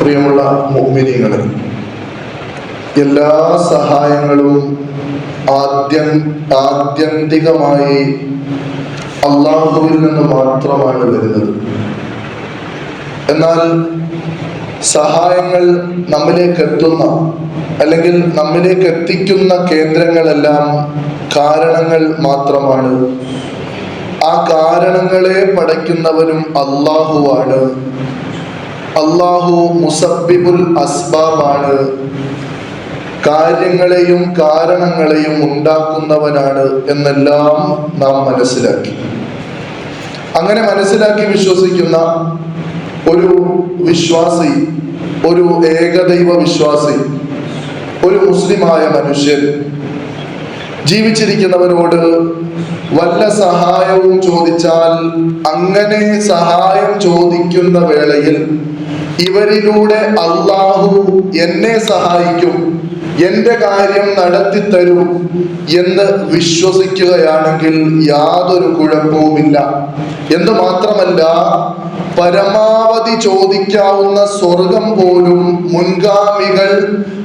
പ്രിയമുള്ള മുഅ്മിനീങ്ങളെ എല്ലാ സഹായങ്ങളും ആദ്യം ആത്യന്തികമായി അള്ളാഹുവിൽ നിന്ന് മാത്രമാണ് വരുന്നത്. എന്നാൽ സഹായങ്ങൾ നമ്മിലേക്ക് എത്തുന്ന അല്ലെങ്കിൽ നമ്മിലേക്ക് എത്തിക്കുന്ന കേന്ദ്രങ്ങളെല്ലാം കാരണങ്ങൾ മാത്രമാണ്. ആ കാരണങ്ങളെ പടയ്ക്കുന്നവനും അള്ളാഹുവാണ്. അള്ളാഹു മുസബിബുൽ അസ്ബാബാണ്. കാര്യങ്ങളെയും കാരണങ്ങളെയും ഉണ്ടാക്കുന്നവനാണ് എന്നെല്ലാം നാം മനസ്സിലാക്കി. അങ്ങനെ മനസ്സിലാക്കി വിശ്വസിക്കുന്ന ഒരു വിശ്വാസി ഒരു ഏകദൈവ വിശ്വാസി ഒരു മുസ്ലിമായ മനുഷ്യൻ ജീവിച്ചിരിക്കുന്നവരോട് വല്ല സഹായവും ചോദിച്ചാൽ അങ്ങനെ സഹായം ചോദിക്കുന്ന വേളയിൽ ഇവരിലൂടെ അള്ളാഹു എന്നെ സഹായിക്കും. എന്റെ കാര്യം നടത്തിത്തരും എന്ന് വിശ്വസിക്കുകയാണെങ്കിൽ യാതൊരു കുഴപ്പവുമില്ല. എന്ന് മാത്രമല്ല പരമാവധി ചോദിക്കാവുന്ന സ്വർഗം പോലും മുൻഗാമികൾ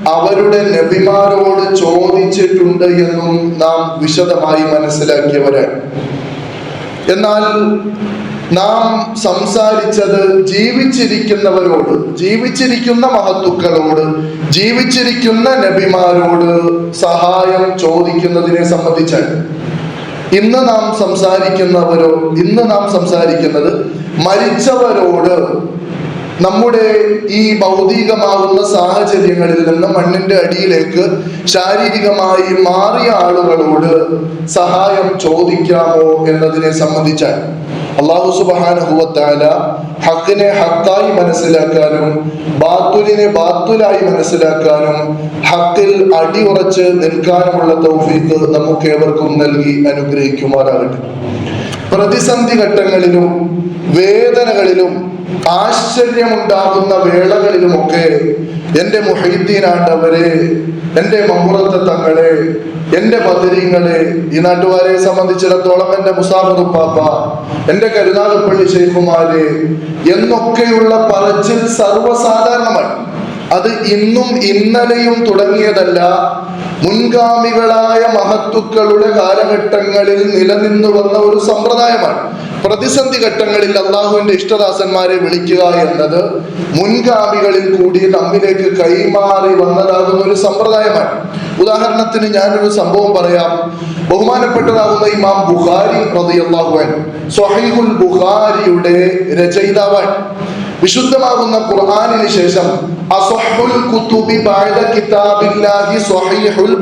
അവരുടെ നബിമാരോട് ചോദിച്ചിട്ടുണ്ട് എന്നും നാം വിശദമായി മനസ്സിലാക്കിയവരാണ്. എന്നാൽ നാം സംസാരിച്ചത് ജീവിച്ചിരിക്കുന്നവരോട് ജീവിച്ചിരിക്കുന്ന മഹത്തുക്കളോട് ജീവിച്ചിരിക്കുന്ന നബിമാരോട് സഹായം ചോദിക്കുന്നതിനെ സംബന്ധിച്ചാണ്. ഇന്ന് നാം സംസാരിക്കുന്നവരോ ഇന്ന് നാം സംസാരിക്കുന്നത് മരിച്ചവരോട്. നമ്മുടെ ഈ ഭൗതികമാകുന്ന സാഹചര്യങ്ങളിൽ നിന്ന് മണ്ണിന്റെ അടിയിലേക്ക് ശാരീരികമായി മാറിയ ആളുകളോട് സഹായം ചോദിക്കാമോ എന്നതിനെ സംബന്ധിച്ചാണ്. അള്ളാഹു സുബാനുഭവത്താല ഹക്കിനെ ഹക്കായി മനസ്സിലാക്കാനും ബാത്തുലിനെ ബാത്തുലായി മനസ്സിലാക്കാനും ഹക്കിൽ അടിയുറച്ച് നിൽക്കാനുമുള്ള തൗഫീക്ക് നമുക്ക് ഏവർക്കും നൽകി അനുഗ്രഹിക്കുമാറാകട്ടെ. പ്രതിസന്ധി ഘട്ടങ്ങളിലും വേദനകളിലും ആശ്ചര്യമുണ്ടാകുന്ന വേളകളിലുമൊക്കെ എന്റെ മുഹൈദ്ദീനാണ്ടവരെ എന്റെ മമ്പുറത്തെ തങ്ങളെ എന്റെ ബദരീങ്ങളെ ഈ നാട്ടുകാരെ സംബന്ധിച്ചിടത്തോളം എന്റെ മുസാഫറുപ്പാപ്പ എന്റെ കരുനാഗപ്പള്ളി ഷെയ്ഖുമാര് എന്നൊക്കെയുള്ള പറച്ചിൽ സർവസാധാരണമാണ് അത് ഇന്നും ഇന്നലെയും തുടങ്ങിയതല്ല മുൻഗാമികളായ മഹത്തുക്കളുടെ കാലഘട്ടങ്ങളിൽ നിലനിന്നു വന്ന ഒരു സമ്പ്രദായമാണ്. പ്രതിസന്ധി ഘട്ടങ്ങളിൽ അള്ളാഹുവിന്റെ ഇഷ്ടദാസന്മാരെ വിളിക്കുക എന്നത് മുൻഗാമികളിൽ കൂടി നമ്മിലേക്ക് കൈമാറി വന്നതാകുന്ന ഒരു സമ്പ്രദായമാണ്. ഉദാഹരണത്തിന് ഞാനൊരു സംഭവം പറയാം. ബഹുമാനപ്പെട്ടതാകുന്ന ഇമാം ബുഖാരി റളിയല്ലാഹു സ്വഹീഹുൽ ബുഖാരിയുടെ രചയിതാവാണ്. വിശുദ്ധമാകുന്ന ഖുർആാനിന് ശേഷം ബഅദ കിതാബില്ലാഹി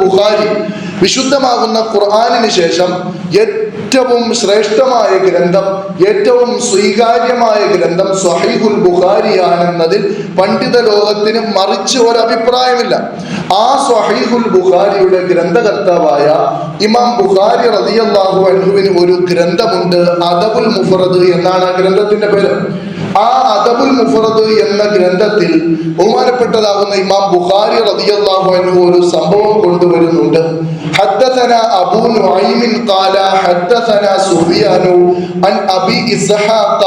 ബുഖാരി വിശുദ്ധമാകുന്ന ഖുർആനിന് ശേഷം ഏറ്റവും ശ്രേഷ്ഠമായ ഗ്രന്ഥം ഏറ്റവും സ്വീകാര്യമായ ഗ്രന്ഥം സ്വഹീഖുൽ ബുഖാരി ആണെന്നതിൽ പണ്ഡിത ലോകത്തിന് മറിച്ച് ഒരഭിപ്രായമില്ല. ആ സ്വഹീഹുൽ ബുഖാരിയുടെ ഗ്രന്ഥകർത്താവായ ഇമാം ബുഖാരി റളിയല്ലാഹു അൻഹുവിന് ഒരു ഗ്രന്ഥമുണ്ട് അദബുൽ മുഫറദ് എന്നാണ് ആ ഗ്രന്ഥത്തിന്റെ പേര്. ആ അദബുൽ മുഫറദ് എന്ന ഗ്രന്ഥത്തിൽ ബഹുമാനപ്പെട്ടതാകുന്ന ഇമാം ബുഖാരി റളിയല്ലാഹു അൻഹു ഒരു സംഭവം കൊണ്ടുവരുന്നുണ്ട് حدثنا أبو نعيم قال حدثنا سفيان عن أبي إسحاق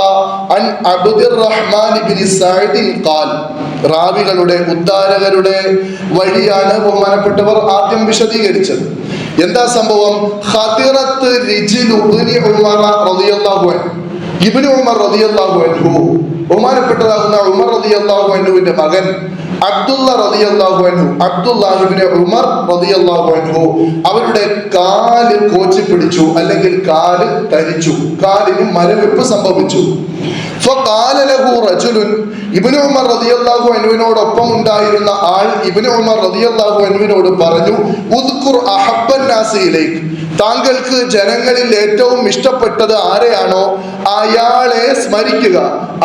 عن عبد الرحمن بن سعد قال റാവികളുടെ ഉദ്ധാരകരുടെ വഴിയാണ് ബഹുമാനപ്പെട്ടവർ ആദ്യം വിശദീകരിച്ചത് എന്താ സംഭവം ഖതിറത്ത് റിജിലു ഇബ്നു ഉമറ റളിയല്ലാഹു അൻഹു ഇബ്നു ഉമർ റളിയല്ലാഹു അൻഹു ബഹുമാനപ്പെട്ടതാകുന്ന ഉമർ റളിയല്ലാഹു അൻഹുവിന്റെ മകൻ അബ്ദുള്ള റളിയല്ലാഹു അൻഹു അബ്ദുല്ലാഹിബ്നു ഉമർ റളിയല്ലാഹു അൻഹു അവരുടെ കാൽ കോച്ചി പിടിച്ചു അല്ലെങ്കിൽ കാൽ തരിച്ചു കാലിന് മരവിപ്പ് സംഭവിച്ചു. ഇബ്നു ഉമർ റളിയല്ലാഹു അനുവിനോടൊപ്പം ഉണ്ടായിരുന്ന ആൾ ഇബിന് ഉമർ റളിയല്ലാഹു അനുവിനോട് പറഞ്ഞു നാസി താങ്കൾക്ക് ജനങ്ങളിൽ ഏറ്റവും ഇഷ്ടപ്പെട്ടത് ആരെയാണോ? അയാളെ സ്മരിക്കുക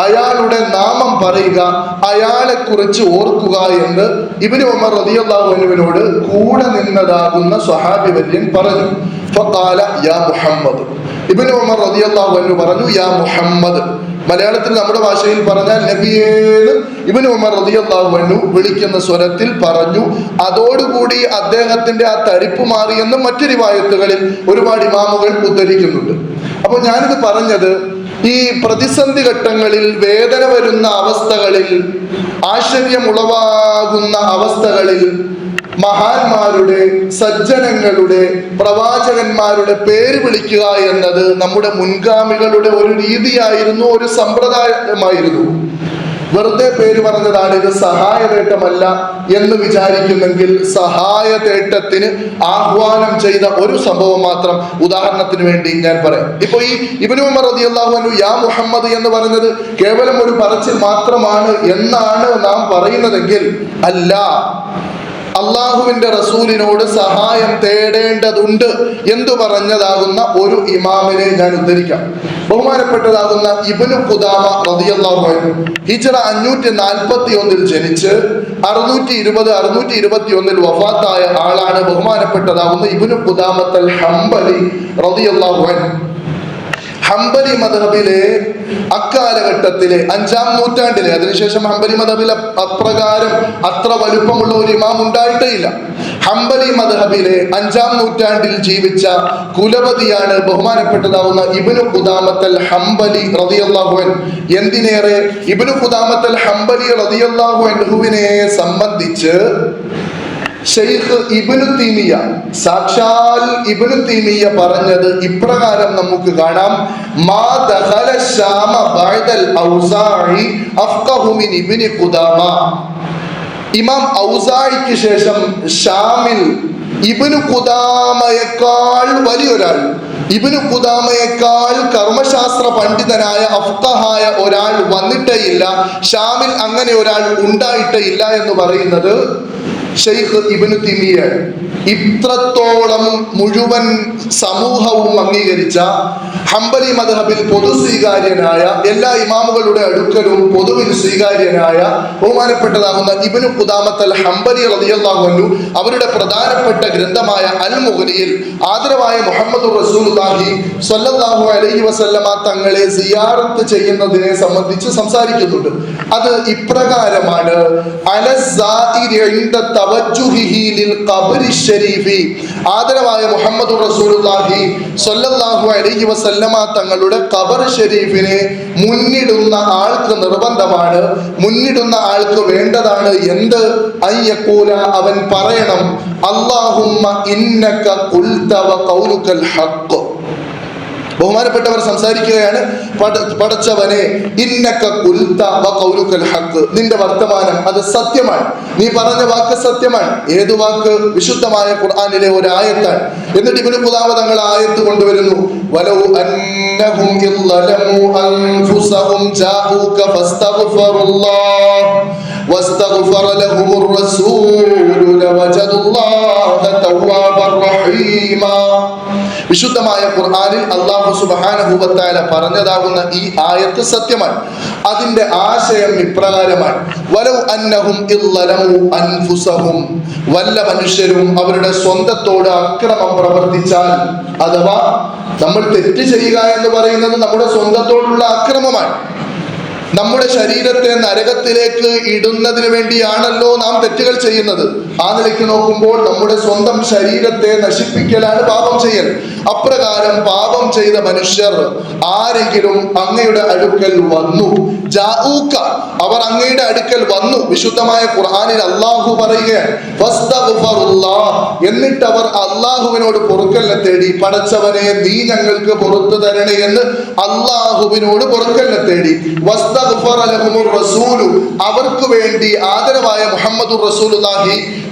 അയാളുടെ നാമം പറയുക അയാളെ കുറിച്ച് ഓർക്കുക എന്ന് ഇബിന് ഉമർ റളിയല്ലാഹു അനുവിനോട് കൂടെ നിന്നതാകുന്ന സ്വഹാബി വര്യൻ പറഞ്ഞു. ഫഖാല യാ മുഹമ്മദ്. ഇബിന് ഉമർ റളിയല്ലാഹു അൻഹു പറഞ്ഞു യാ മുഹമ്മദ്. മലയാളത്തിൽ നമ്മുടെ ഭാഷയിൽ പറഞ്ഞാൽ നബിയേന്ന് ഇബിന് ഉമർ റളിയല്ലാഹു അൻഹു വിളിക്കുന്ന സ്വരത്തിൽ പറഞ്ഞു. അതോടുകൂടി അദ്ദേഹത്തിന്റെ ആ തരിപ്പ് മാറിയെന്ന് മറ്റു റിവായത്തുകളിൽ ഒരുപാട് ഇമാമുകൾ ഉദ്ധരിക്കുന്നുണ്ട്. അപ്പോൾ ഞാനിത് പറഞ്ഞത് ഈ പ്രതിസന്ധി ഘട്ടങ്ങളിൽ വേദന വരുന്ന അവസ്ഥകളിൽ ആശ്ചര്യമുളവാകുന്ന അവസ്ഥകളിൽ മഹാന്മാരുടെ സജ്ജനങ്ങളുടെ പ്രവാചകന്മാരുടെ പേര് വിളിക്കുക എന്നത് നമ്മുടെ മുൻഗാമികളുടെ ഒരു രീതിയായിരുന്നു ഒരു സമ്പ്രദായമായിരുന്നു. വെറുതെ പേര് പറഞ്ഞതാണ് ഇത് സഹായതേട്ടമല്ല എന്ന് വിചാരിക്കുന്നെങ്കിൽ സഹായതേട്ടത്തിന് ആഹ്വാനം ചെയ്ത ഒരു സംഭവം മാത്രം ഉദാഹരണത്തിന് വേണ്ടി ഞാൻ പറയാം. ഇപ്പൊ ഈ ഇബിനു ഉമർ റതി അൻഹു യാ മുഹമ്മദ് എന്ന് പറഞ്ഞത് കേവലം ഒരു പറച്ചിൽ മാത്രമാണ് എന്നാണ് നാം പറയുന്നതെങ്കിൽ അല്ല അള്ളാഹുവിന്റെ റസൂലിനോട് സഹായം തേടേണ്ടതുണ്ട് എന്ന് പറഞ്ഞതാകുന്ന ഒരു ഇമാമിനെ ഞാൻ ഉദ്ധരിക്കാം. ബഹുമാനപ്പെട്ടതാകുന്ന ഇബനു കുദാമ റതിയല്ലാഹു ഹിജറ അഞ്ഞൂറ്റി നാൽപ്പത്തി ഒന്നിൽ ജനിച്ച് അറുന്നൂറ്റി ഇരുപത് അറുന്നൂറ്റി ഇരുപത്തി ഒന്നിൽ വഫാത്തായ ആളാണ് ബഹുമാനപ്പെട്ടതാകുന്ന ഇബനു കുദാമത്തൽ ഹംബലി റതിയല്ലാഹു ഹംബലി മദഹബിലെ അക്കാലഘട്ടത്തിലെ അഞ്ചാം നൂറ്റാണ്ടിലെ അതിനുശേഷം ഹംബലി മദഹബിലെ അപ്രകാരം അത്ര വലുപ്പമുള്ള ഒരു ഇമാം ഉണ്ടായിട്ടേ ഇല്ല ഹംബലി മദഹബിലെ അഞ്ചാം നൂറ്റാണ്ടിൽ ജീവിച്ച കുലപതിയാണ് ബഹുമാനപ്പെട്ടതാവുന്ന ഇബനു ഖുദാമത്തൽ ഹംബലി റളിയല്ലാഹു അൻഹു. എന്തിനേറെ? ഇബനു ഖുദാമത്തൽ ഹംബലി റളിയല്ലാഹു അൻഹുവിനെ സംബന്ധിച്ച് ഷെയ്ഖ് ഇബ്നു തീമിയ സാക്ഷാൽ ഇബ്നു തീമിയ പറഞ്ഞത് ഇപ്രകാരം നമുക്ക് കാണാം. മാ ദഖല ശാമ ബഅദൽ ഔസാഇ അഫ്ഖഹു മിൻ ഇബ്നു ഖുദാമ. ഇമാം ഔസായിക്ക് ശേഷം ഷാമിൽ ഇബ്നു ഖുദാമയേക്കാൾ വലിയൊരാൾ ഇബ്നു ഖുദാമയേക്കാൾ കർമ്മശാസ്ത്ര പണ്ഡിതനായ അഫ്തഹായ ഒരാൾ വന്നിട്ടേ ഇല്ല ഷാമിൽ അങ്ങനെ ഒരാൾ ഉണ്ടായിട്ടേ ഇല്ല എന്ന് പറയുന്നത് ഷെയ്ഖ് ഇബ്നു തിമിയ ഇത്രത്തോളം മുഴുവൻ സമൂഹവും അംഗീകരിച്ച ഹംബലി മദ്ഹബിൽ പൊതു സ്വീകാര്യനായ എല്ലാ ഇമാമുകളുടെ അടുക്കലും പൊതുവിൽ സ്വീകാര്യനായ ബഹുമാനപ്പെട്ടതാകുന്ന ഇബ്നു ഖുദാമത്തൽ ഹംബലി റളിയല്ലാഹു അൻഹു അവരുടെ പ്രധാനപ്പെട്ട ഗ്രന്ഥമായ അൽ മുഗ്നിയിൽ ആദരവായ മുഹമ്മദ് റസൂലുള്ളാഹി സ്വല്ലല്ലാഹു അലൈഹി വസല്ലമ തങ്ങളെ സിയാറത്ത് ചെയ്യുന്നതിനെ സംബന്ധിച്ച് സംസാരിക്കുന്നുണ്ട്. അത് ഇപ്രകാരമാണ്. അലസ്സാഇരി ആദരവായ മുഹമ്മദ് റസൂലുള്ളാഹി സ്വല്ലല്ലാഹു അലൈഹി വസല്ലമ തങ്ങളുടെ ഖബർ ഷെരീഫിനെ മുന്നിടുന്ന ആൾക്ക് നിർബന്ധമാണ്. മുന്നിടുന്ന ആൾക്ക് വേണ്ടതാണ് എന്ത്? അയ്യക്കൂല അവൻ പറയണം അല്ലാഹുമ്മ ഇന്നക ഖുൽത വ ഖൗലുകൽ ഹഖ്. ബഹുമാനപ്പെട്ടവർ സംസാരിക്കുകയാണ്. പടച്ചവനെ ഇന്നക്ക നിന്റെ വർത്തമാനം അത് സത്യമാണ്. നീ പറഞ്ഞ വാക്ക് സത്യമാണ്. ഏതു വാക്ക് വിശുദ്ധമായ ഖുർആാനിലെ ഒരു ആയത്താണ് എന്നിട്ട് ഇവർ പുതാവ് തങ്ങൾ ആയത്ത് കൊണ്ടുവരുന്നു. വലവു അന്നഹും വസ്തഗ്ഫറ വിശുദ്ധമായ ഖുർആാനിൽ അള്ളാഹു സുബാനഹുബത്തായ പറഞ്ഞതാകുന്ന ഈ ആയത്ത് സത്യമാണ്. അതിന്റെ ആശയം ഇപ്രകാരമാണ്. വലൗ അന്നഹും അൻഫുസഹും. വല്ല മനുഷ്യരും അവരുടെ സ്വന്തത്തോട് അക്രമം പ്രവർത്തിച്ചാൽ അഥവാ നമ്മൾ തെറ്റ് ചെയ്യുക എന്ന് പറയുന്നത് നമ്മുടെ സ്വന്തത്തോടുള്ള അക്രമമാണ്. നമ്മുടെ ശരീരത്തെ നരകത്തിലേക്ക് ഇടുന്നതിന് വേണ്ടിയാണല്ലോ നാം തെറ്റുകൾ ചെയ്യുന്നത്. ആ നിലയ്ക്ക് നോക്കുമ്പോൾ നമ്മുടെ സ്വന്തം ശരീരത്തെ നശിപ്പിക്കലാണ് പാപം ചെയ്യൽ. അപ്രകാരം പാപം ചെയ്ത മനുഷ്യർ ആരെങ്കിലും അങ്ങയുടെ അടുക്കൽ വന്നു. ജാഊക്ക അവർ അങ്ങയുടെ അടുക്കൽ വന്നു. വിശുദ്ധമായ ഖുർആാനിൽ അള്ളാഹു പറയുകയാണ്. എന്നിട്ട് അവർ അള്ളാഹുവിനോട് പൊറുക്കലിനെ തേടി പടച്ചവനെ നീ ഞങ്ങൾക്ക് പുറത്തു തരണേ എന്ന് അള്ളാഹുവിനോട് പൊറുക്കലിനെ തേടി ലഹുമുർ അവർക്ക് വേണ്ടി ആദരവായ മുഹമ്മദ്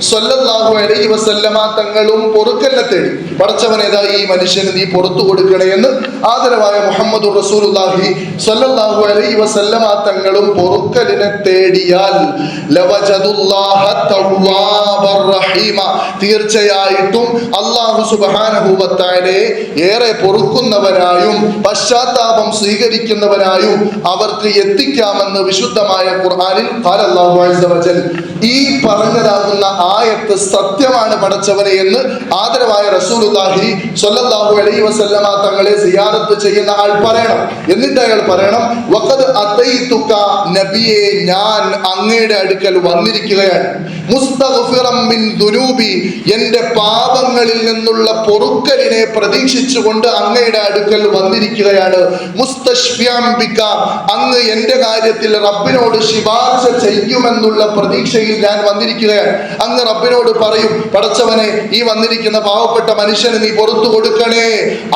സ്വല്ലല്ലാഹു അലൈഹി വസല്ലമ തങ്ങളും പൊറുക്കല്ല തേടി. പടച്ചവനേതാ ഈ മനുഷ്യന് നീ പുറത്തു കൊടുക്കണേ എന്ന് ആദരവായ മുഹമ്മദ് റസൂലുള്ളാഹി സ്വല്ലല്ലാഹു അലൈഹി വസല്ലമ തങ്ങളും പൊറുക്കലിനെ തേടിയാൽ ലവജദുല്ലാഹ തീർച്ചയായിട്ടും അള്ളാഹു സുബ്ഹാനഹു ഏറെ പൊറുക്കുന്നവരായും പശ്ചാത്താപം സ്വീകരിക്കുന്നവരായും അവർക്ക് എത്തിക്കാമെന്ന് വിശുദ്ധമായ ഖുർആനിൽ ഈ പറഞ്ഞതാകുന്ന ആയത്ത് സത്യമാണ് പഠിച്ചവനെ എന്ന് ആദരവായ റസൂലുള്ളാഹി സ്വല്ലല്ലാഹു അലൈഹി വസല്ലമ തങ്ങളെ സിയാറത്ത് ചെയ്യുന്ന ആൾ പറയണം. എന്നിട്ട് അയാൾ പറയണം വഖദ് അതൈതുക നബിയെ ഞാൻ അങ്ങയുടെ അടുക്കൽ വന്നിരിക്കുകയാണ്. മുസ്തഗ്ഫിറം മിൻ എന്റെ പാപങ്ങളിൽ നിന്നുള്ള പൊറുക്കലിനെ പ്രതീക്ഷിച്ചുകൊണ്ട് അങ്ങയുടെ അടുക്കൽ വന്നിരിക്കുകയാണ്. മുസ്തശ്ഫ്യാം ബിക അങ്ങ് എന്റെ കാര്യത്തിൽ റബ്ബിനോട് ശിപാർശ ചെയ്യുമെന്നുള്ള പ്രതീക്ഷയിൽ ഞാൻ വന്നിരിക്കുകയാണ്. അങ്ങ് റബ്ബിനോട് പറയും പടച്ചവനെ ഈ വന്നിരിക്കുന്ന പാവപ്പെട്ട മനുഷ്യന് നീ പുറത്തു കൊടുക്കണേ.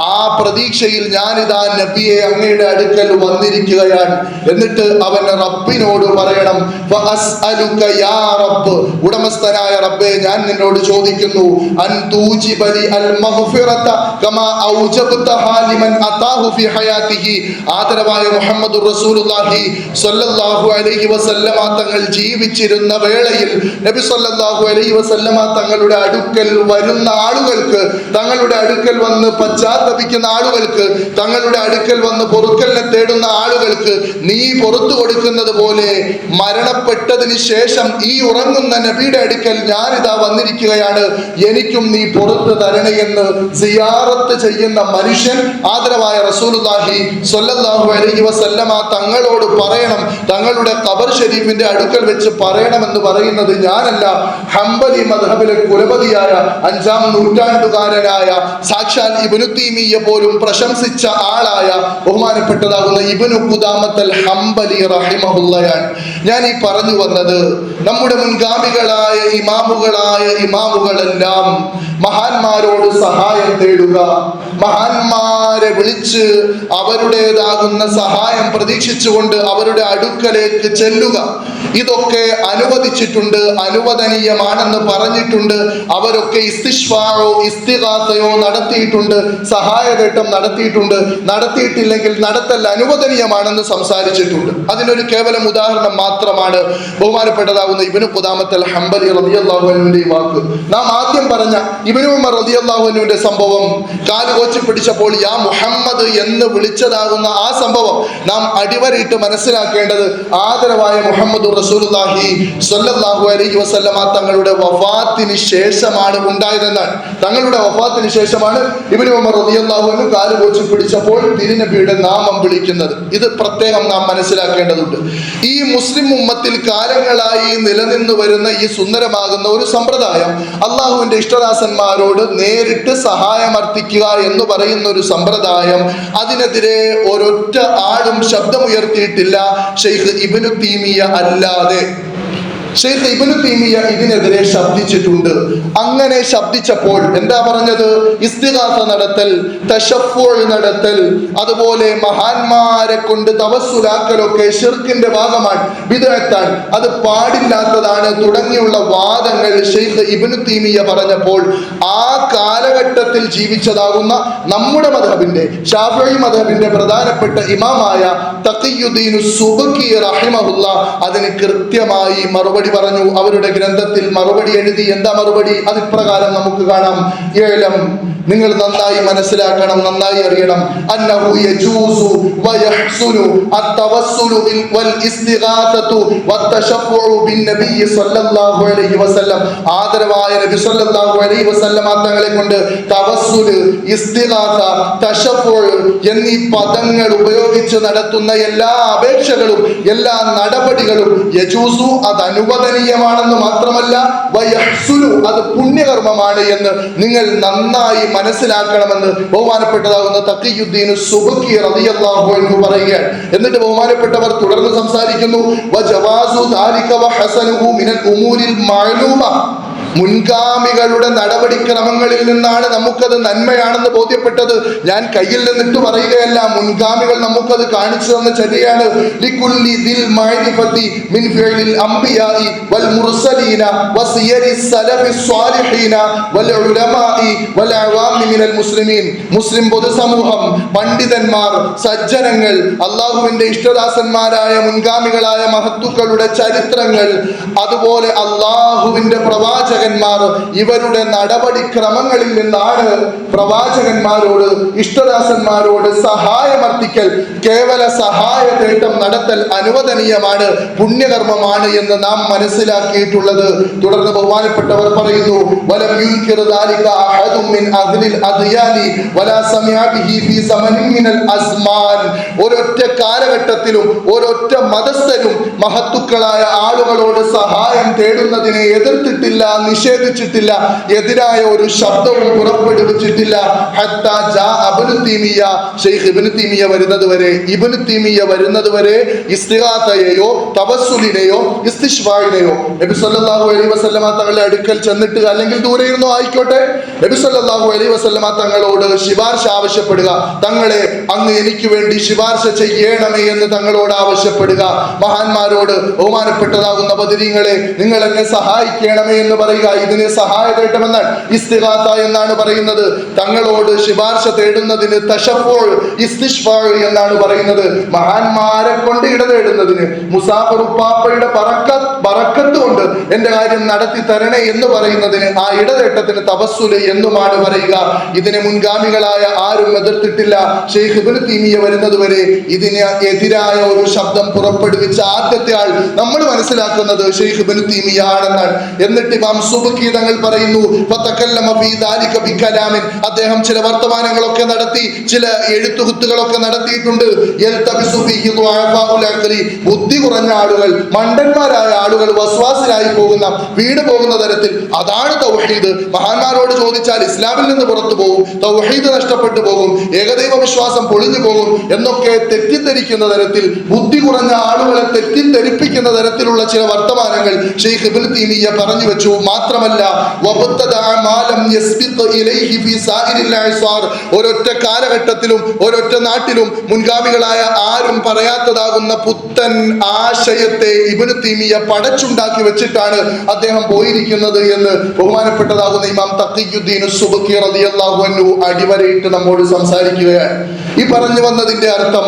ആ പ്രതീക്ഷയിൽ ഞാനിതാ നബിയെ അങ്ങയുടെ അടുക്കൽ വന്നിരിക്കുകയാണ്. എന്നിട്ട് അവൻ റബ്ബിനോട് പറയണം "ഫഅസ്അലുക യാ റബ്ബ്. ഉടമസ്ഥനായ റബ്ബെ ഞാൻ നിന്നോട് ചോദിക്കുന്നു അൻ തൂജിബലി അൽ കമാ അതാഹു ഫി ആദരവായ മുഹമ്മദ് റസൂലുള്ളാഹി സ്വല്ലല്ലാഹു അലൈഹി വസല്ലമ തങ്ങൾ ജീവിച്ചിരുന്ന വേളയിൽ നബി സല്ലാഹു അലൈഹി വസല്ലമ തങ്ങളുടെ അടുക്കൽ വരുന്ന ആളുകൾക്ക് തങ്ങളുടെ അടുക്കൽ വന്ന് പശ്ചാത്തപിക്കുന്ന ആളുകൾക്ക് തങ്ങളുടെ അടുക്കൽ വന്ന് പൊറുക്കലിനെ തേടുന്ന ആളുകൾക്ക് നീ പുറത്തു കൊടുക്കുന്നത് പോലെ മരണപ്പെട്ടതിന് ശേഷം ഈ ഉറങ്ങുന്ന നബിയുടെ അടുക്കൽ ഞാൻ ഇതാ വന്നിരിക്കുകയാണ്. എനിക്കും നീ പുറത്തു തരണേ എന്ന് സിയാറത്ത് ചെയ്യുന്ന മനുഷ്യൻ ആദരവായ റസൂലുള്ളാഹി സൊല്ലാഹു അലൈഹി വസല്ലമ തങ്ങളോട് പറയണം. തങ്ങളുടെ കബർ ഷരീഫിന്റെ അടുക്കൽ വെച്ച് പറയണമെന്ന് പറയുന്നത് ഞാനല്ല ഹംബലി മദ്ഹബിലെ കുലപതിയായ അഞ്ചാം നൂറ്റാണ്ടുകാരനായ സാക്ഷാൽ ഇബ്നു തീമിയെ പോലും പ്രശംസിച്ച ആളായ ബഹുമാനപ്പെട്ടതാകുന്ന ഇബ്നു കുദാമത്തൽ ഹംബലി റഹിമഹുള്ളയാണ് ഞാൻ ഈ പറഞ്ഞു വന്നത് നമ്മുടെ മുൻഗാമികളായ ഇമാമുകളായ ഇമാമുകളെല്ലാം മഹാന്മാരോട് സഹായം തേടുക മഹാന്മാരെ വിളിച്ച് അവരുടേതാകുന്ന സഹായം പ്രതീക്ഷിച്ചുകൊണ്ട് അവരുടെ അടുക്കലേക്ക് ചെല്ലുക ഇതൊക്കെ അനുവദിച്ചിട്ടുണ്ട് അനുവദനീയമാണെന്ന് പറഞ്ഞിട്ടുണ്ട് അവരൊക്കെ ഇസ്തിഷ്വാറോ ഇസ്തികാത്തയോ നടത്തിയിട്ടുണ്ട് സഹായവേട്ടം നടത്തിയിട്ടുണ്ട് നടത്തിയിട്ടില്ലെങ്കിൽ നടത്തൽ അനുവദനീയമാണെന്ന് സംസാരിച്ചിട്ടുണ്ട്. അതിനൊരു കേവലം ഉദാഹരണം മാത്രമാണ് ബഹുമാനപ്പെട്ടതാകുന്ന ഇബിനു കുദാമത്തൽ ഹംബലി റതിയല്ലാഹുവിന്റെ ഈ വാക്ക്. നാം ആദ്യം പറഞ്ഞ ഇബിനു ഉമർ റതിയല്ലാഹുവിന്റെ സംഭവം കാൽ കോച്ചി പിടിച്ചപ്പോൾ യാ മുഹമ്മദ് എന്ന് വിളിച്ചതാകുന്ന ആ സംഭവം നാം അടിവരയിട്ട് മനസ്സിലാക്കേണ്ടത് ആദരവായ മുഹമ്മദ് റസൂലുള്ളാഹി സ്വല്ലല്ലാഹു അലൈഹി വസല്ലമ തങ്ങളുടെ വഫാത്തിന് ശേഷമാണ് ഉണ്ടായതെന്നാണ്. തങ്ങളുടെ വഫാത്തിന് ശേഷമാണ് ഇബ്നു ഉമർ റളിയല്ലാഹു അൻഹു കാൽ കോച്ചി പിടിച്ചപ്പോൾ തിരുനബിയുടെ നാമം വിളിക്കുന്നത്. ഇത് പ്രത്യേകം നാം മനസ്സിലാക്കേണ്ടതുണ്ട്. ഈ മുസ്ലിം ഉമ്മത്തിൽ കാലങ്ങളായി നിലനിന്നു വരുന്ന ഈ സുന്ദരമാകുന്ന ഒരു സമ്പ്രദായം അള്ളാഹുവിന്റെ ഇഷ്ടദാസന്മാരോട് നേരിട്ട് സഹായം അർത്ഥിക്കുക എന്ന് പറയുന്ന ഒരു സമ്പ്രദായം അതിനെതിരെ ഒരൊറ്റ ആളും ശബ്ദമുയർത്തിയിട്ടില്ല. ഷെയ്ഖ് ഇബ്നു തീമിയ അല്ലാതെ. ഷെയ്ഖ് ഇബ്നു തീമിയ ഇതിനെതിരെ ശബ്ദിച്ചിട്ടുണ്ട്. അങ്ങനെ ശബ്ദിച്ചപ്പോൾ എന്താ പറഞ്ഞത്? ഇസ്തിഹാസ നടത്തൽ തഷഫോൾ നടത്തൽ അതുപോലെ മഹാന്മാരെ കൊണ്ട് തവസ്സുലാക്കലൊക്കെ ഷിർക്കിന്റെ ഭാഗമാണ് ബിദഅത്താണ് അത് പാടില്ലാത്തതാണ് തുടങ്ങിയുള്ള വാദങ്ങൾ ഷെയ്ഖ് ഇബ്നു തീമിയ പറഞ്ഞപ്പോൾ ആ കാലഘട്ടത്തിൽ ജീവിച്ചതാകുന്ന നമ്മുടെ മധബിന്റെ ഷാഫി മധബിന്റെ പ്രധാനപ്പെട്ട ഇമാമായ തഖിയുദ്ദീൻ സുബക്കി റഹിമഹുല്ല അതിന് കൃത്യമായി മറുപടി പറഞ്ഞു. അവരുടെ ഗ്രന്ഥത്തിൽ മറുപടി എഴുതി. എന്താ മറുപടി? അതിപ്രകാരം നമുക്ക് കാണാം. ഏലം നിങ്ങൾ നന്നായി മനസ്സിലാക്കണം നന്നായി അറിയണം. യജൂസു നബി സല്ലല്ലാഹു അലൈഹി വസല്ലം. ആദരവായ നബി സല്ലല്ലാഹു അലൈഹി തങ്ങളെ കൊണ്ട് ഇസ്തിഗാത എന്നീ പദങ്ങൾ ഉപയോഗിച്ച് നടത്തുന്ന എല്ലാ അപേക്ഷകളും എല്ലാ നടപടികളും യജൂസു അത് അനുവദനീയമാണെന്ന് മാത്രമല്ല അത് പുണ്യകർമ്മമാണ് എന്ന് നിങ്ങൾ നന്നായി മനസ്സിലാക്കണമെന്ന് ബഹുമാനപ്പെട്ടതാകുന്ന തക്കിയുദ്ദീൻ സുബക്കി റളിയല്ലാഹു എന്ന് പറയുകയാണ് എന്നിട്ട് ബഹുമാനപ്പെട്ടവർ തുടർന്ന് സംസാരിക്കുന്നു വജവാസു ദാലിക വഹസനുഹു മിനൽ ഉമൂരിൽ മഅലൂമ. മുൻഗാമികളുടെ നടപടിക്രമങ്ങളിൽ നിന്നാണ് നമുക്കത് നന്മയാണെന്ന് ബോധ്യപ്പെട്ടത്. ഞാൻ കയ്യിൽ നിന്നിട്ട് പറയുകയല്ല മുൻഗാമികൾ നമുക്കത് കാണിച്ചു തന്ന ചര്യയാണ്. മുസ്ലിം പൊതുസമൂഹം പണ്ഡിതന്മാർ സജ്ജനങ്ങൾ അള്ളാഹുവിന്റെ ഇഷ്ടദാസന്മാരായ മുൻഗാമികളായ മഹത്തുക്കളുടെ ചരിത്രങ്ങൾ അതുപോലെ അള്ളാഹുവിന്റെ പ്രവാചകൻ പ്രവാചകന്മാർ ഇവരുടെ നടപടിക്രമങ്ങളിൽ നിന്നാണ് പ്രവാചകന്മാരോട് ഇഷ്ടദാസന്മാരോട് സഹായമർത്ഥിക്കൽ കേവല സഹായ തേട്ടം നടത്തൽ അനുവദനീയമാണ് പുണ്യകർമ്മമാണ് എന്ന് നാം മനസ്സിലാക്കിയിട്ടുള്ളത്. തുടർന്ന് ബഹുമാനപ്പെട്ടവർ പറയുന്നു ഒരൊറ്റ കാലഘട്ടത്തിലും ഒരൊറ്റ മതസ്ഥരും മഹത്തുക്കളായ ആളുകളോട് സഹായം തേടുന്നതിനെ എതിർത്തിട്ടില്ല എന്ന് നിഷേധിച്ചിട്ടില്ല. എതിരായ ഒരു ശബ്ദവും പുറപ്പെടുവിച്ചിട്ടില്ല. ഷെയ്ഖ് ഇബ്നു തീമിയ വരുന്നത് വരെ ഇബിന് തീമിയ വരുന്നത് വരെ ഇസ്തിഗാത്തയെയോ തപസ്സുലിനെയോ ഇസ്തിഷ്വായിനെയോ നബി സല്ലല്ലാഹു അലൈഹി വസല്ലമ തങ്ങളുടെ അടുക്കൽ ചെന്നിട്ട് അല്ലെങ്കിൽ ദൂരെ ഇരുന്നോ ആയിക്കോട്ടെ. നബി സല്ലല്ലാഹു അലൈഹി വസല്ലമ തങ്ങളോട് ശിപാർശ ആവശ്യപ്പെടുക. തങ്ങളെ അങ്ങ് എനിക്ക് വേണ്ടി ശിപാർശ ചെയ്യണമേ എന്ന് തങ്ങളോട് ആവശ്യപ്പെടുക. മഹാന്മാരോട് ബഹുമാനപ്പെട്ടതാകുന്ന ബദരീങ്ങളെ നിങ്ങൾ എന്നെ സഹായിക്കണമേ എന്ന് പറയുക. ഇതിന് സഹായ തേട്ടമെന്നാൽ ഇസ്തിഹാത്ത എന്നാണ് പറയുന്നത്. തങ്ങളോട് ശുപാർശ തേടുന്നതിന് തശഫോൾ ഇസ്തിഷ്ഫാൾ എന്നാണ് പറയുന്നത്. മഹാന്മാരെ കൊണ്ട് ഇട തേടുന്നതിന് മുസാഫർ ഉപ്പാപ്പയുടെ പറക്ക പറക്കത്ത് കൊണ്ട് എന്റെ കാര്യം നടത്തി തരണേ എന്ന് പറയുന്നതിന് ആ ഇടതേട്ടത്തിന് തപസ്സുൽ എന്നുമാണ് പറയുക. ഇതിന് മുൻഗാമികളായ ആരും എതിർത്തിട്ടില്ല. ഷെയ്ഖ് തീമിയ വരുന്നത് വരെ ഇതിന് എതിരായ ഒരു ശബ്ദം പുറപ്പെടുവിച്ച ആദ്യത്തെ ആൾ നമ്മൾ മനസ്സിലാക്കുന്നത് ഷെയ്ഖ് ഇബ്നു തീമിയ ആണെന്നാണ്. എന്നിട്ട് ഇമാം സുബ്കി തങ്ങൾ പറയുന്നു അദ്ദേഹം ചില വർത്തമാനങ്ങളൊക്കെ നടത്തി ചില എഴുത്തുകുത്തുകളൊക്കെ നടത്തിയിട്ടുണ്ട്. ബുദ്ധി കുറഞ്ഞ ആളുകൾ മണ്ടന്മാരായ ആളുകൾ വസ്വാസിലായി പോകുന്ന വീട് പോകുന്ന തരത്തിൽ അതാണ് തൗഹീദ്. മഹാന്മാരോട് ചോദിച്ചാൽ ഇസ്ലാമിൽ നിന്ന് പുറത്തു പോകും തൗഹീദ് നഷ്ടപ്പെട്ടു പോകും ഏകദൈവ വിശ്വാസം പൊളിഞ്ഞു പോകും എന്നൊക്കെ തെറ്റിദ്ധരിക്കുന്ന തരത്തിൽ ബുദ്ധി കുറഞ്ഞ ആളുകളെ തെറ്റിദ്ധരിപ്പിക്കുന്ന തരത്തിലുള്ള ചില വർത്തമാനങ്ങൾ ഷെയ്ഖ് ഇബ്നു തീമിയ പറഞ്ഞു വെച്ചു. മാത്രമല്ല ഒരൊറ്റ കാലഘട്ടത്തിലും ഒരൊറ്റ നാട്ടിലും മുൻഗാമികളായ ആരും പറയാത്തതാകുന്ന പുത്തൻ ആശയത്തെ ഇബ്നു തീമിയ പടച്ചുണ്ടാക്കി വെച്ചിട്ടാണ് അദ്ദേഹം പോയിരിക്കുന്നത് എന്ന് ബഹുമാനപ്പെട്ടതാകുന്ന ഇമാം തഖിയുദ്ദീൻ സുബക്കി റളിയല്ലാഹു അൻഹു അടിവരയിട്ട് നമ്മോട് സംസാരിക്കുകയാണ്. ഈ പറഞ്ഞു വന്നതിന്റെ അർത്ഥം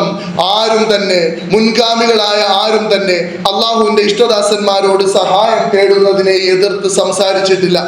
ആരും തന്നെ മുൻഗാമികളായ ആരും തന്നെ അള്ളാഹുവിന്റെ ഇഷ്ടദാസന്മാരോട് സഹായം തേടുന്നതിനെ എതിർത്ത് സംസാരിച്ചിട്ടില്ല.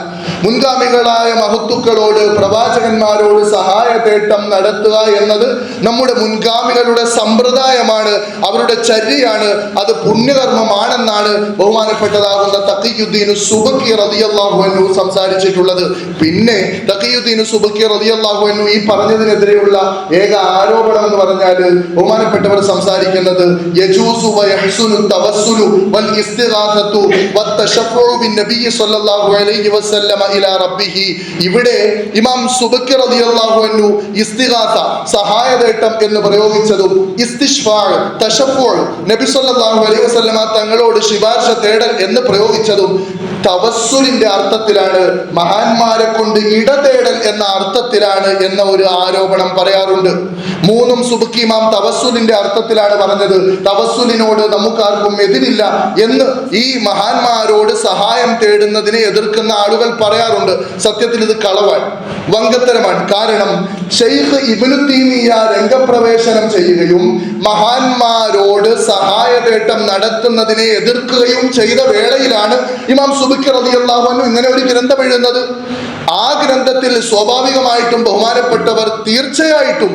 മുൻഗാമികളായ മഹത്തുക്കളോട് പ്രവാചകന്മാരോട് സഹായ തേട്ടം നടത്തുക എന്നത് നമ്മുടെ മുൻഗാമികളുടെ സമ്പ്രദായമാണ് അവരുടെ ചര്യയാണ് അത് പുണ്യകർമ്മമാണെന്നാണ് ബഹുമാനപ്പെട്ടതാകുന്ന തഖിയുദ്ദീൻ സുബക്കി റളിയല്ലാഹു അൻഹു സംസാരിച്ചിട്ടുള്ളത്. പിന്നെ തഖിയുദ്ദീൻ സുബക്കി റളിയല്ലാഹു അൻഹു ഈ പറഞ്ഞതിനെതിരെയുള്ള ഏക ആരോപണം എന്ന് പറഞ്ഞാൽ ബഹുമാനപ്പെട്ടവർ സംസാരിക്കുന്നത് യജൂസു തവസ്സുലു വൽ അലൈഹി വസല്ലമ ഇലാ റബ്ബിഹി. ഇവിടെ ഇമാം സുബക്കി റളിയല്ലാഹു അൻഹു ഇസ്തിഗാസ എന്ന് പ്രയോഗിച്ചതും ഇസ്തിഷ്ഫാ നബി സ്വല്ലല്ലാഹു അലൈഹി വസല്ലമ തങ്ങളോട് ശിപാർശ തേടൽ എന്ന് പ്രയോഗിച്ചതും തവസ്സുലിന്റെ അർത്ഥത്തിലാണ് മഹാന്മാരെ കൊണ്ട് ഇടതേടൽ എന്ന അർത്ഥത്തിലാണ് എന്ന ഒരു ആരോപണം പറയാറുണ്ട്. മൂന്നും സുബുക്കി ഇമാം തവസ്സുലിന്റെ അർത്ഥത്തിലാണ് പറഞ്ഞത്. തവസ്സുലിനോട് നമുക്കാർക്കും എതിരില്ല എന്ന് ഈ മഹാന്മാരോട് സഹായം തേടുന്നതിനെ എതിർക്കുന്ന ആളുകൾ പറയാറുണ്ട്. സത്യത്തിൽ ഇത് കളവാണ് വങ്കത്തരമാണ് കാരണം ഷെയ്ഖ് ഇബ്നു തീമിയ രംഗപ്രവേശനം ചെയ്യുകയും മഹാന്മാരോട് സഹായതേട്ടം നടത്തുന്നതിനെ എതിർക്കുകയും ചെയ്ത വേളയിലാണ് ഇമാം സുബിക്ക് റളിയല്ലാഹു അൻഹു ഇങ്ങനെ ഒരു ഗ്രന്ഥം എഴുതുന്നത്. ആ ഗ്രന്ഥത്തിൽ സ്വാഭാവികമായിട്ടും ബഹുമാനപ്പെട്ടവർ തീർച്ചയായിട്ടും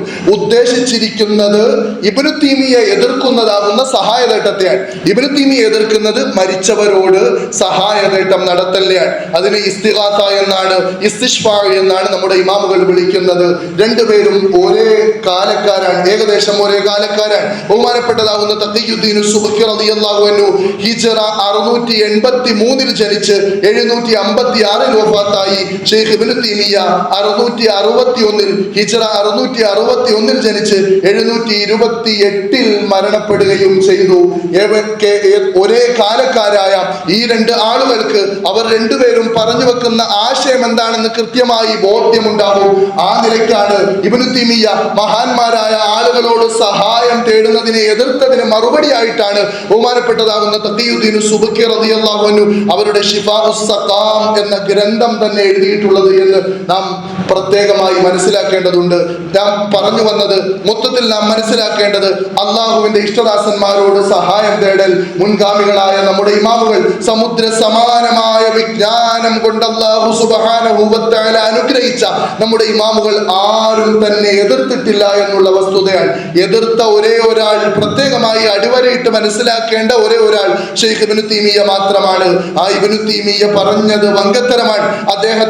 ഉദ്ദേശിച്ചിരിക്കുന്നത് ഇബ്നു തീമിയെ എതിർക്കുന്നതാകുന്ന സഹായതേട്ടത്തെയാണ് ഇബ്നു തീമിയെ എതിർക്കുന്നത് മരിച്ചവരോട് സഹായതേട്ടം നടത്തലെയാണ് അതിന് ഇസ്തിഹാസ എന്നാണ് ഇസ്തിഷ്ഫ എന്നാണ് നമ്മുടെ ഇമാമുകൾ വിളിക്കുന്നത്. രണ്ടുപേരും ഒരേ കാലക്കാരാണ്. ഏകദേശം ഒരേ കാലക്കാരാണ്. ബഹുമാനപ്പെട്ടതാകുന്ന തഖിയുദ്ദീൻ സുബക്കി റളിയല്ലാഹു ഹിജ്റ അറുന്നൂറ്റി എൺപത്തി മൂന്നിൽ ജനിച്ച് എഴുന്നൂറ്റി അമ്പത്തി ആറിൽ വഫാത്തായി. ഷെയ്ഖ് ഇബ്നു തീമിയ അറുന്നൂറ്റി അറുപത്തി ഒന്നിൽ ഹിജറ അറുന്നൂറ്റി അറുപത്തി ഒന്നിൽ ജനിച്ച് എഴുന്നൂറ്റി ഇരുപത്തി എട്ടിൽ മരണപ്പെടുകയും ചെയ്തു ഒരേ കാലക്കാരായ ഈ രണ്ട് ആളുകൾക്ക് അവർ രണ്ടുപേരും പറഞ്ഞു വെക്കുന്ന ആശയം എന്താണെന്ന് കൃത്യമായി ബോധ്യമുണ്ടാവും ആ നിലയ്ക്കാണ് ഇബ്നു തിമിയ മഹാന്മാരായ ആളുകളോട് സഹായം തേടുന്നതിനെ എതിർത്തതിന് മറുപടിയായിട്ടാണ് ബഹുമാനപ്പെട്ടതാകുന്ന തഖിയുദ്ദീൻ സുബക്കി റളിയല്ലാഹു അൻഹു അവരുടെ ഷിഫാഉസ്സഖാം എന്ന ഗ്രന്ഥം തന്നെ എഴുതിയിട്ടുള്ളത് എന്ന് നാം പ്രത്യേകമായി മനസ്സിലാക്കേണ്ടതുണ്ട്. നാം പറഞ്ഞു വന്നത് മൊത്തത്തിൽ നാം മനസ്സിലാക്കേണ്ടത് അള്ളാഹുവിന്റെ ഇഷ്ടദാസന്മാരോട് സഹായം തേടൽ മുൻഗാമികളായ നമ്മുടെ ഇമാമുകൾ സമുദ്ര സമാനമായ വിജ്ഞാനം കൊണ്ട് അള്ളാഹു സുബാനുഭവത്തായ അനുഗ്രഹിച്ച നമ്മുടെ ഇമാമുകൾ ആരും തന്നെ എതിർത്തിട്ടില്ല എന്നുള്ള വസ്തുതയാണ്. എതിർത്ത ഒരേ ഒരാൾ പ്രത്യേകമായി അടിവരയിട്ട് മനസ്സിലാക്കേണ്ട ഒരേ ഒരാൾ ഷെയ്ഖ് ഇബ്നു തീമിയ മാത്രമാണ്. ആ ഇബ്നു തീമിയ പറഞ്ഞത് വങ്കത്തരമാണ്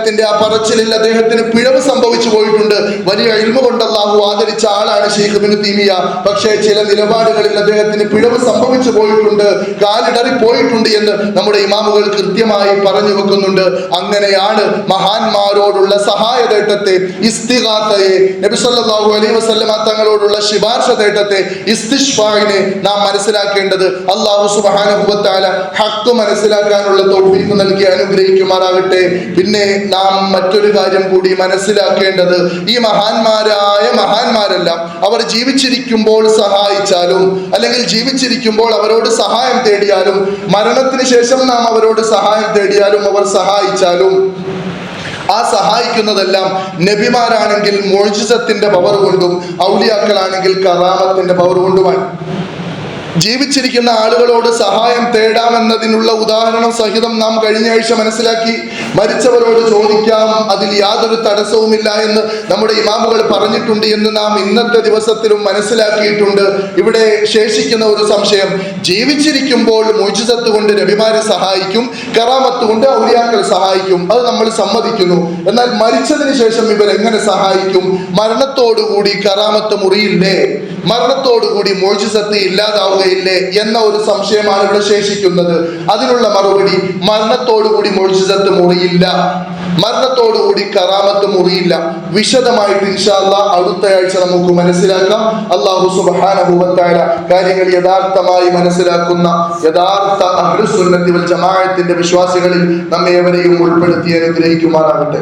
അദ്ദേഹത്തിന്റെ ആ പറച്ചിലിൽ അദ്ദേഹത്തിന് പിഴവ് സംഭവിച്ചു പോയിട്ടുണ്ട്. വലിയ ഇൽമ കൊണ്ട് അള്ളാഹു ആദരിച്ച ആളാണ് ഷെയ്ഖ് ഇബ്നു തീമിയ പക്ഷേ ചില നിലപാടുകളിൽ അദ്ദേഹത്തിന് പിഴവ് സംഭവിച്ചു പോയിട്ടുണ്ട്. കാലിടറി പോയിട്ടുണ്ട് എന്ന് നമ്മുടെ ഇമാമുകൾ കൃത്യമായി പറഞ്ഞു വെക്കുന്നുണ്ട്. അങ്ങനെയാണ് മഹാന്മാരോടുള്ള സഹായ തേട്ടത്തെ നബി സല്ലല്ലാഹു അലൈഹി വസല്ലമ തങ്ങളോടുള്ള ശിപാർശ തേട്ടത്തെ ഇസ്തിഷ്ഫായിനെ നാം മനസ്സിലാക്കേണ്ടത് അള്ളാഹു തആല ഹക്ക് മനസ്സിലാക്കാനുള്ള തൗഫീഖ് നൽകി അനുഗ്രഹിക്കുമാറാകട്ടെ. പിന്നെ നാം മറ്റൊരു കാര്യം കൂടി മനസ്സിലാക്കേണ്ടത്. ഈ മഹാന്മാരായ മഹാന്മാരെല്ലാം അവർ ജീവിച്ചിരിക്കുമ്പോൾ സഹായിച്ചാലും അല്ലെങ്കിൽ ജീവിച്ചിരിക്കുമ്പോൾ അവരോട് സഹായം തേടിയാലും മരണത്തിന് ശേഷം നാം അവരോട് സഹായം തേടിയാലും അവർ സഹായിച്ചാലും ആ സഹായിക്കുന്നതെല്ലാം നബിമാരാണെങ്കിൽ മോജിസത്തിന്റെ പവർ കൊണ്ടും ഔലിയാക്കളാണെങ്കിൽ കറാമത്തിന്റെ പവർ കൊണ്ടുമാണ്. ജീവിച്ചിരിക്കുന്ന ആളുകളോട് സഹായം തേടാമെന്നതിനുള്ള ഉദാഹരണം സഹിതം നാം കഴിഞ്ഞ ആഴ്ച മനസ്സിലാക്കി. മരിച്ചവരോട് ചോദിക്കാം അതിൽ യാതൊരു തടസ്സവുമില്ല എന്ന് നമ്മുടെ ഇമാമുകൾ പറഞ്ഞിട്ടുണ്ട് എന്ന് നാം ഇന്നത്തെ ദിവസത്തിലും മനസ്സിലാക്കിയിട്ടുണ്ട്. ഇവിടെ ശേഷിക്കുന്ന ഒരു സംശയം ജീവിച്ചിരിക്കുമ്പോൾ മോചിതത്ത് കൊണ്ട് രവിമാരെ സഹായിക്കും കറാമത്ത് കൊണ്ട് ഔലിയാക്കൾ സഹായിക്കും. അത് നമ്മൾ സമ്മതിക്കുന്നു. എന്നാൽ മരിച്ചതിന് ശേഷം ഇവർ എങ്ങനെ സഹായിക്കും? മരണത്തോടുകൂടി കറാമത്ത് മുറിയില്ലേ? മരണത്തോടുകൂടി മോചിസത്ത് ഇല്ലാതാവുകയില്ലേ എന്ന ഒരു സംശയമാണ് ഇവിടെ ശേഷിക്കുന്നത്. അതിനുള്ള മറുപടി മരണത്തോടുകൂടി മോചിസത്ത് മുറിയില്ല. മരണത്തോടുകൂടി കറാമത്ത് മുറിയില്ല. വിശദമായിട്ട് ഇൻഷാല്ല അടുത്ത ആഴ്ച നമുക്ക് മനസ്സിലാക്കാം. അള്ളാഹു സുബാനുഭവത്തായ കാര്യങ്ങൾ യഥാർത്ഥമായി മനസ്സിലാക്കുന്ന യഥാർത്ഥ അഹ്ലുസുന്നത്തി വൽ ജമാഅത്തിന്റെ വിശ്വാസികളിൽ നമ്മെ എവരെയും ഉൾപ്പെടുത്തി അനുഗ്രഹിക്കുമാറാകട്ടെ.